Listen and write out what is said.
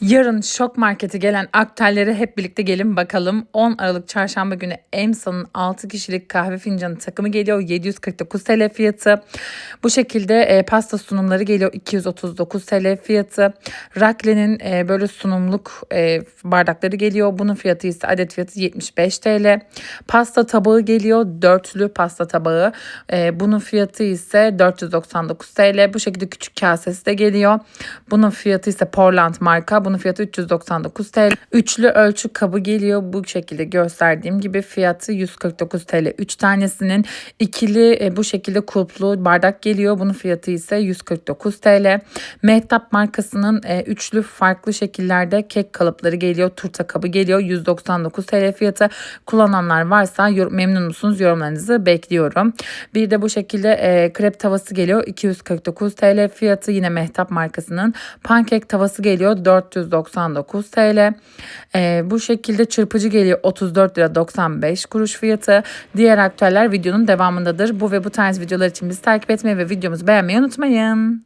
Yarın şok markete gelen aktarları hep birlikte gelin bakalım. 10 Aralık çarşamba günü Emsa'nın 6 kişilik kahve fincanı takımı geliyor. 749 TL fiyatı. Bu şekilde e, pasta sunumları geliyor. 239 TL fiyatı. Rakle'nin e, böyle sunumluk e, bardakları geliyor. Bunun fiyatı ise adet fiyatı 75 TL. Pasta tabağı geliyor. Dörtlü pasta tabağı. E, bunun fiyatı ise 499 TL. Bu şekilde küçük kasesi de geliyor. Bunun fiyatı ise Portland marka. Bunun fiyatı 399 TL. Üçlü ölçü kabı geliyor. Bu şekilde gösterdiğim gibi fiyatı 149 TL. 3 tanesinin ikili e, bu şekilde kulplu bardak geliyor. Bunun fiyatı ise 149 TL. Mehtap markasının e, üçlü farklı şekillerde kek kalıpları geliyor. Turta kabı geliyor. 199 TL fiyatı. Kullananlar varsa memnun musunuz? Yorumlarınızı bekliyorum. Bir de bu şekilde e, krep tavası geliyor. 249 TL fiyatı. Yine Mehtap markasının pankek tavası geliyor. 499 TL. E, bu şekilde çırpıcı geliyor. 34 lira 95 kuruş fiyatı. Diğer aktüeller videonun devamındadır. Bu ve bu tarz videolar için bizi takip etmeyi ve videomuzu beğenmeyi unutmayın.